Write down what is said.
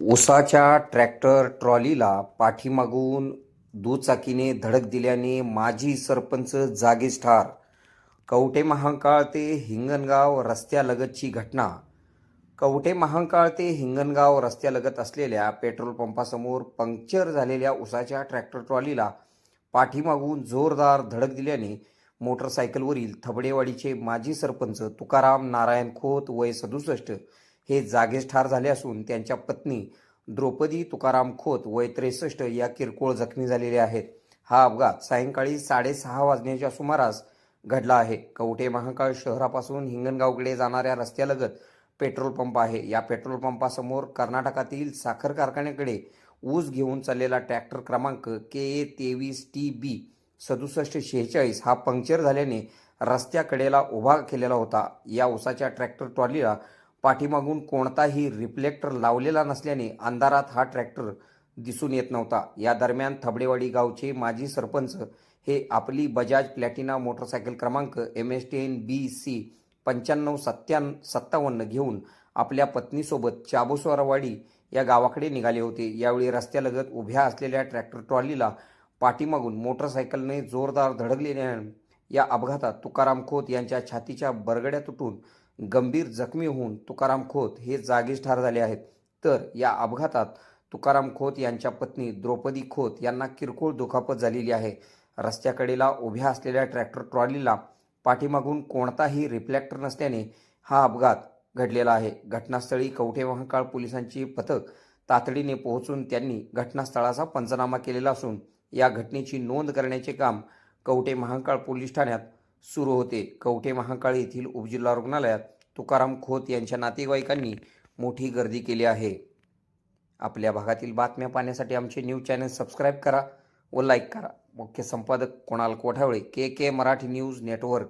उसाच्या ट्रॅक्टर ट्रॉलीला पाठीमागून दुचाकीने धडक दिल्याने माजी सरपंच जागीच ठार. कवटे महांकाळ ते हिंगणगाव रस्त्यालगतची घटना. कवटे महांकाळ ते हिंगणगाव रस्त्यालगत असलेल्या पेट्रोल पंपासमोर पंक्चर झालेल्या उसाच्या ट्रॅक्टर ट्रॉलीला पाठीमागून जोरदार धडक दिल्याने मोटरसायकलवरील थबडेवाडीचे माजी सरपंच तुकाराम नारायण खोत वय सदुसष्ट हे जागीच ठार झाले असून त्यांच्या पत्नी द्रौपदी तुकाराम खोत वय त्रेसष्ट या किरकोळ जखमी झालेल्या आहेत. हा अपघात सायंकाळी साडेसहा वाजण्याच्या सुमारास घडला आहे. कवठे महाकाळ शहरापासून हिंगणगावकडे जाणाऱ्या रस्त्यालगत पेट्रोल पंप आहे. या पेट्रोल पंपासमोर कर्नाटकातील साखर कारखान्याकडे ऊस घेऊन चाललेला ट्रॅक्टर क्रमांक के ए तेवीस टी बी सदुसष्ट शेहेचाळीस हा पंक्चर झाल्याने रस्त्याकडेला उभा केलेला होता. या ऊसाच्या ट्रॅक्टर ट्रॉलीला पाठीमागून कोणताही रिफ्लेक्टर लावलेला नसल्याने अंधारात हा ट्रॅक्टर दिसून येत नव्हता. या दरम्यान थबडेवाडी गावचे माजी सरपंच हे आपली बजाज प्लॅटिना मोटरसायकल क्रमांक M S T N B C पंच्याण्णव सत्त्याण्णव सत्तावन्न घेऊन आपल्या पत्नीसोबत चाबुसवारवाडी या गावाकडे निघाले होते. यावेळी रस्त्यालगत उभ्या असलेल्या ट्रॅक्टर ट्रॉलीला पाठीमागून मोटरसायकलने जोरदार धडकलेल्या या अपघातात तुकाराम खोत यांच्या छातीच्या बरगड्या तुटून गंभीर जखमी होऊन तुकाराम खोत हे जागीच ठार झाले आहेत. तर या अपघातात तुकाराम खोत यांच्या पत्नी द्रौपदी खोत यांना किरकोळ दुखापत झालेली आहे. रस्त्याकडेला उभ्या असलेल्या ट्रॅक्टर ट्रॉलीला पाठीमागून कोणताही रिफ्लेक्टर नसल्याने हा अपघात घडलेला आहे. घटनास्थळी कवठे महाकाळ पोलिसांची पथक तातडीने पोहोचून त्यांनी घटनास्थळाचा पंचनामा केलेला असून या घटनेची नोंद करण्याचे काम कवठे महाकाळ पोलीस ठाण्यात सुरू होते. कवठे महाकाळ येथील उपजिल्हा रुग्णालयात तुकाराम खोत यांच्या नातेवाईकांनी मोठी गर्दी केली आहे. आपल्या भागातील बातम्या पाहण्यासाठी आमचे न्यूज चॅनल सबस्क्राईब करा व लाईक करा. मुख्य संपादक Kunal Kothavale K K Marathi news network.